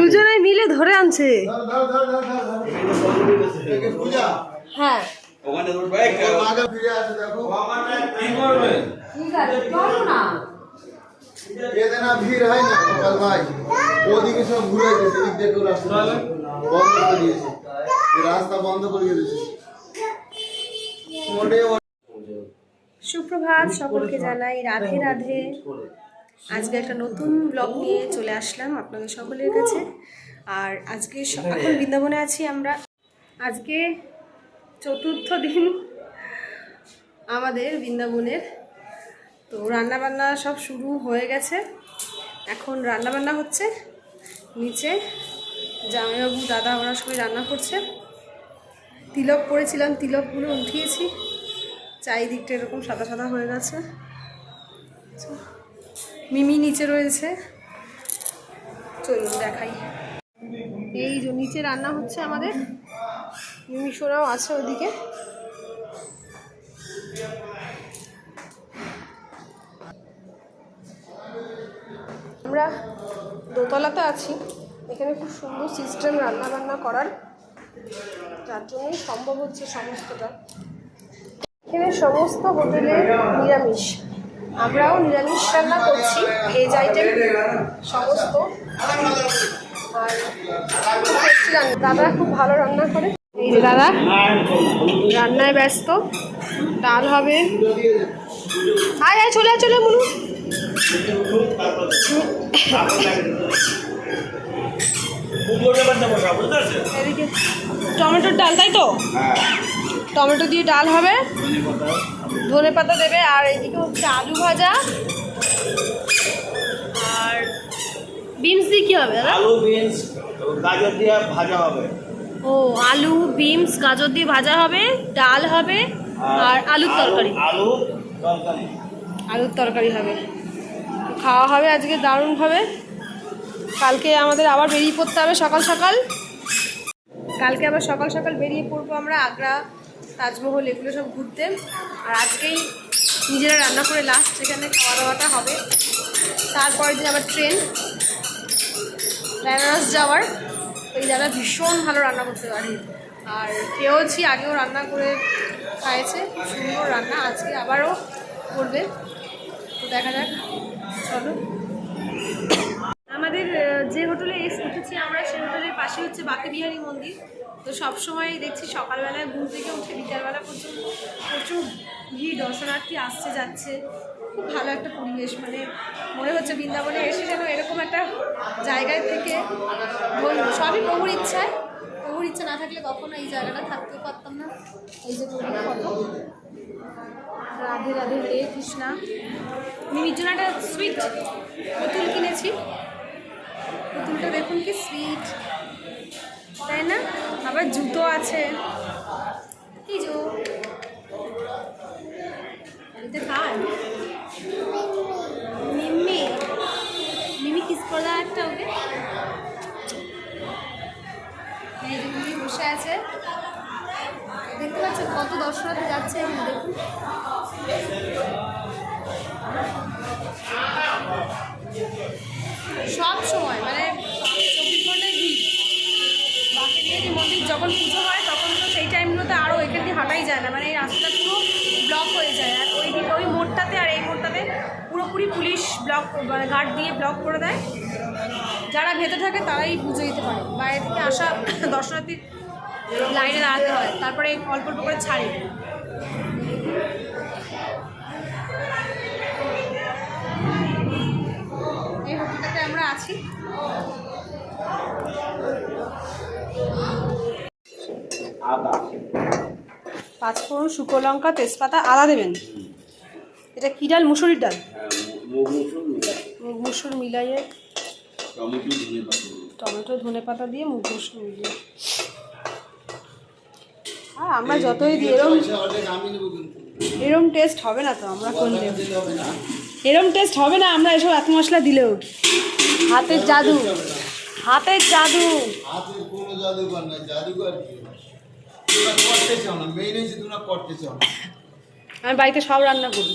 দুজনে মিলে ধরে আনছে। পূজা। হ্যাঁ। ভিড় হয় না ভাই ওদিকে সব ঘুরে গেছে রাস্তা বন্ধ করে দিয়েছে। রাস্তা বন্ধ করে দিয়েছে। সুপ্রভাত সকলকে জানাই রাধে রাধে। আজকে একটা নতুন ব্লগ নিয়ে চলে আসলাম আপনাদের সকলের কাছে। আর আজকে স- এখন বৃন্দাবনে আছি আমরা। আজকে চতুর্থ দিন আমাদের বৃন্দাবনের। তো রান্নাবান্না সব শুরু হয়ে গেছে। এখন রান্নাবান্না হচ্ছে। নিচে জামাইবাবু দাদা ওরা সবাই রান্না করছে। তিলক করেছিলাম তিলকগুলো উঠিয়েছি। চারিদিকটা এরকম সাদা সাদা হয়ে গেছে। মিমি নিচে রয়েছে। চলুন দেখাই। এই যে নিচে রান্না হচ্ছে আমাদের। মিমি সোনাও আছে ওদিকে। আমরা দোতলাতে আছি। এখানে খুব সুন্দর সিস্টেম রান্না বান্না করার। যার জন্যই সম্ভব হচ্ছে সমস্তটা। এখানে সমস্ত হোটেলে নিরামিষ। আমরাও নিরামিষ রান্না করছি। ভেজ আইটেম সমস্ত। আর দাদা খুব ভালো রান্না করে। এই যে দাদা রান্নায় ব্যস্ত। ডাল হবে। আয় আয় চলে আয় চলে এদিকে টমেটোর ডাল তাই তো? টমেটো দিয়ে ডাল হবে। ধনে পাতা দেবে আর এদিকে হচ্ছে আলু ভাজা। আর বিনস দিয়ে কী হবে আলু বিনস গাজর দিয়ে ভাজা হবে। ও আলু বিনস গাজর দিয়ে ভাজা হবে ডাল হবে আর আলুর তরকারি। আলু তরকারি। আলুর তরকারি হবে। খাওয়া হবে আজকে দারুণভাবে। কালকে আমাদের আবার বেরিয়ে পড়তে হবে সকাল সকাল। কালকে আবার সকাল সকাল বেরিয়ে পড়ব আমরা আগ্রা তাজমহল এগুলো সব ঘুরতে। আর আজকেই নিজেরা রান্না করে লাস্ট সেখানে খাওয়া দাওয়াটা হবে, তারপরের দিন আবার ট্রেন বেনারস যাওয়ার। ওই দাদা ভীষণ ভালো রান্না করতে পারে। আর খেয়েওছি, আগেও রান্না করে খাইছে সুন্দর রান্না, আজকে আবারও করবে। তো দেখা যাক, চলো। আমাদের যে হোটেলে উঠেছি আমরা, সেই হোটেলের পাশে হচ্ছে বাঁকেবিহারী মন্দির। তো সবসময় দেখছি সকালবেলায় ঘুম থেকে উঠে বিকালবেলা পর্যন্ত প্রচুর ভিড়, দর্শনার্থী আসছে, যাচ্ছে। খুব ভালো একটা পরিবেশ মানে মনে হচ্ছে বৃন্দাবনে এসে যেন এরকম একটা জায়গায় থেকে সবই প্রভুর ইচ্ছায়। প্রভুর ইচ্ছা না থাকলে কখনো এই জায়গাটা থাকতেও পারতাম না। এই যে প্রভুর ফটো। রাধে রাধে, হরে কৃষ্ণা। মিমির জন্য একটা সুইট পুতুল কিনেছি। পুতুলটা দেখুন কি সুইট তাই না? আবার জুতো আছে। কি জু এটা কার মিম্মি মিমি কিস করে দাও একটা ওকে মিমি বসে আছে। দেখতে পাচ্ছেন কত দর্শনার্থী যাচ্ছে এখানে, দেখুন। সব সময় মানে চব্বিশ ঘন্টায় ভিড়। বাকি যে মন্দির যখন পুজো হয় তখন তো সেই টাইমগুলোতে আরও এখান দিয়ে হাঁটাই যায় না মানে এই রাস্তাটা পুরো ব্লক হয়ে যায় আর ওই দিকে ওই মোড়টাতে আর এই মোড়টাতে পুরোপুরি পুলিশ ব্লক মানে গার্ড দিয়ে ব্লক করে দেয়। যারা ভেতরে থাকে তারাই পুজো দিতে পারে। বাইরে থেকে আসা দর্শনার্থী লাইনে দাঁড়াতে হয়। তারপরে অল্প অল্প করে ছাড়ে। এই হোটেলটাতে আমরা আছি। পাঁচফোড়ন শুকনো লঙ্কা, তেজপাতা, আদা দেবেন। এটা কী ডাল? মুসুরির ডাল। মুগ মুসুর মিলাইয়ে টমেটো ধনে পাতা। দিয়ে মুগ মুসুর মিলিয়ে। আর আমরা যতই দিই এরম এরম টেস্ট হবে না তো আমরা করলে দিতে হবে না। এরম টেস্ট হবে না আমরা এসব এত মশলা দিলেও। হাতের জাদু। হাতের জাদু। কোনো আমি বাড়িতে সব রান্না করি।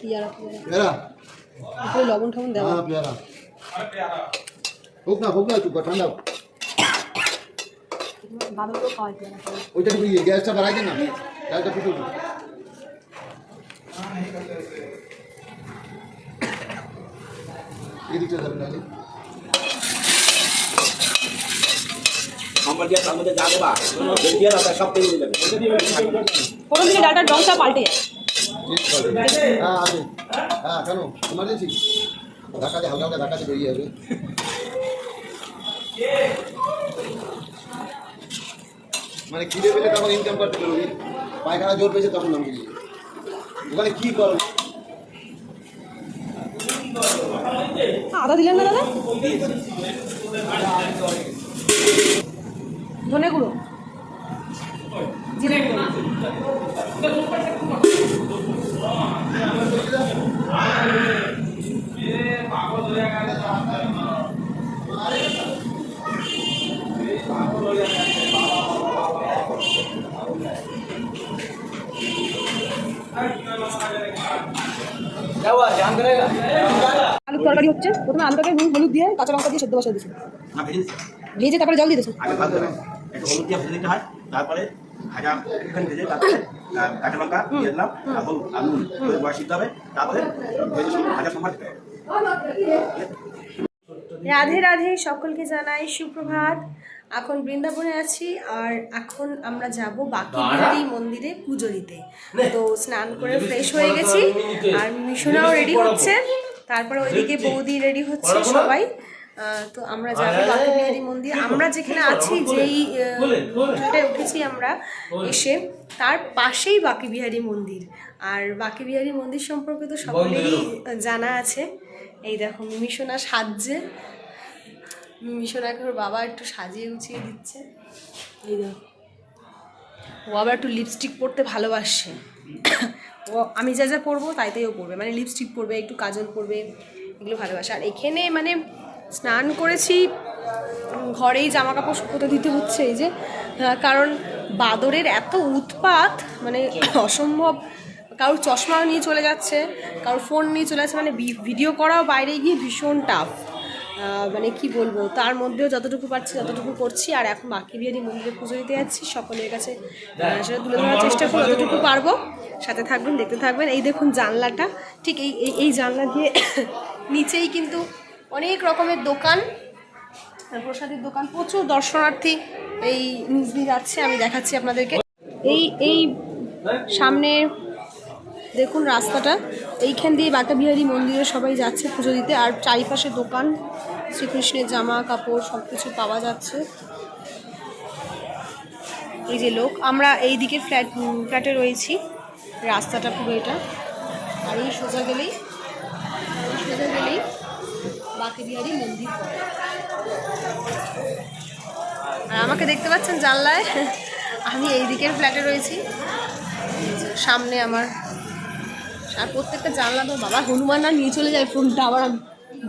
পেয়ারা পেয়ারা। একটু লবণ ঠবণ দেওয়া। হ্যাঁ পেয়ারা। হোক না হোক না একটু ঠান্ডা হোক। বাদামগুলো খাওয়াই পেয়ারা ওইটা একটু গ্যাসটা বাড়াই দেন না? গ্যাসটা ফুটে এদিকটা যাবে নাহলে সম্বর দিয়ে তার মধ্যে যা দেবা সব দিয়ে দেবে প্রথম দিকে ডাটার রংটা পাল্টে যায়। হ্যাঁ হ্যাঁ ইমার্জেন্সি হালকা হালকা বেরিয়ে যাবে। মানে খিদে পেলে তখন ইনকাম করতে পারবি। পায়খানা জোর পেয়েছে তখন নাম গিয়ে ওখানে কি করো? আদা দিলেন না দাদা? ধনে গুঁড়ো। জিরে গুঁড়ো। আলু তরকারি হচ্ছে। প্রথমে নুন হলুদ দিয়ে কাঁচা লঙ্কা দিয়ে সেদ্ধ বসা দিয়েছে। না ভেজে ভেজে তারপরে জল হলুদ দিয়ে ভেজে দিতে হয়। তারপরে ভাজা একটুখানি ভেজে তারপরে কাঁচা লঙ্কা দিয়ে দিলাম তারপর আলু বয়স দিতে হবে। তারপরে ভেজে সব ভাজা সম্ভার দিতে হবে। রাধে রাধে সকলকে জানাই সুপ্রভাত। এখন বৃন্দাবনে আছি আর এখন আমরা যাব বাকি বিহারি মন্দিরে পুজো দিতে। তো স্নান করে ফ্রেশ হয়ে গেছি আর মিশনাও রেডি হচ্ছে। তারপরে ওইদিকে বৌদি রেডি হচ্ছে সবাই। তো আমরা যাব বাকি বিহারি মন্দির। আমরা যেখানে আছি যেই উঠেছি আমরা এসে তার পাশেই বাকি বিহারি মন্দির। আর বাকি বিহারি মন্দির সম্পর্কে তো সকলেরই জানা আছে। এই দেখো মিমিশোনা সাজছে। মিশনাকে ওর বাবা একটু সাজিয়ে গুছিয়ে দিচ্ছে। এই ও আবার একটু লিপস্টিক পরতে ভালোবাসে। ও, আমি যা যা পরবো তাই তাই ও পরবে। মানে লিপস্টিক পরবে, একটু কাজল পরবে, এগুলো ভালোবাসে। আর এখানে মানে স্নান করেছি ঘরেই জামা কাপড় শুকোতে দিতে হচ্ছে এই যে কারণ বাদরের এত উৎপাত মানে অসম্ভব। কারোর চশমাও নিয়ে চলে যাচ্ছে, কারোর ফোন নিয়ে চলে যাচ্ছে মানে ভিডিও করাও বাইরে গিয়ে ভীষণ টাফ মানে কি বলব, তার মধ্যেও যতটুকু পারছি ততটুকু করছি, আর এখন বাকি বিহারি মন্দিরে পুজো দিতে যাচ্ছি, সকলের কাছে সেটা তুলে ধরার চেষ্টা করব যতটুকু পারব। সাথে থাকবেন, দেখতে থাকবেন। এই দেখুন জানলাটা, ঠিক এই, এই- এই জানলা দিয়ে নিচেই কিন্তু অনেক রকমের দোকান প্রসাদের দোকান। প্রচুর দর্শনার্থী এই নিচ দিয়ে যাচ্ছে আমি দেখাচ্ছি আপনাদেরকে। এই এই সামনে দেখুন রাস্তাটা, এইখান দিয়ে বাঁকাবিহারী মন্দিরে সবাই যাচ্ছে পুজো দিতে, আর চারিপাশে দোকান শ্রীকৃষ্ণের জামা, কাপড় সব কিছু পাওয়া যাচ্ছে। এই যে লোক, আমরা এই দিকে ফ্ল্যাট, ফ্ল্যাটে রয়েছি। রাস্তাটা পুরো এটা। আর এই সোজা গেলেই সোজা গেলেই বাঁকেবিহারী মন্দির আর আমাকে দেখতে পাচ্ছেন জানলায়? আমি এই দিকের ফ্ল্যাটে রয়েছি। সামনে আমার, আর প্রত্যেকটা জানলা তো বাবা, হনুমান না নিয়ে চলে যায় ফোনটা, আবার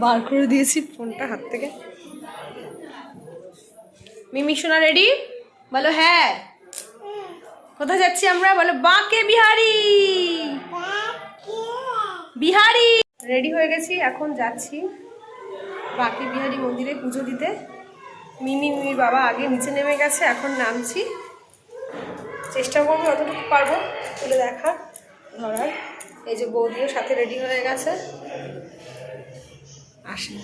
বার করে দিয়েছি ফোনটা হাত থেকে। মিমি, সোনা রেডি? বলো হ্যাঁ। কোথায় যাচ্ছি আমরা? বলো, বাঁকে বিহারি। বিহারি। রেডি হয়ে গেছি, এখন যাচ্ছি বাঁকে বিহারি মন্দিরে পুজো দিতে। মিমি, মিমির বাবা আগে নিচে নেমে গেছে, এখন নামছি। চেষ্টা করব, যতটুকু পারব তুলে দেখা ধরার। এই যে বৌদিও সাথে রেডি হয়ে গেছে। আসেন।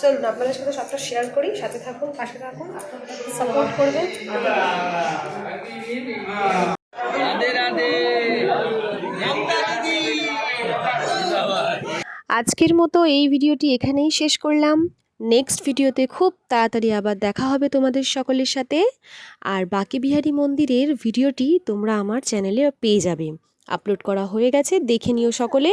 চলুন আপনাদের সাথে সবটা শেয়ার করি। সাথে থাকুন পাশে থাকুন সাপোর্ট করবেন। আজকের মতো এই ভিডিওটি এখানেই শেষ করলাম। নেক্সট ভিডিওতে খুব তাড়াতাড়ি আবার দেখা হবে তোমাদের সকলের সাথে। আর বাকি বিহারি মন্দিরের ভিডিওটি তোমরা আমার চ্যানেলে পেয়ে যাবে। আপলোড করা হয়ে গেছে দেখে নিও সকলে।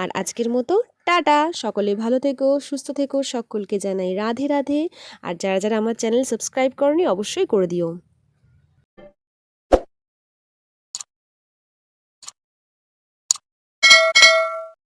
আর আজকের মতো টাটা, সকলে ভালো থেকো, সুস্থ থেকো, সকলকে জানাই রাধে রাধে। আর যারা যারা আমার চ্যানেল সাবস্ক্রাইব করনি, অবশ্যই করে দিও।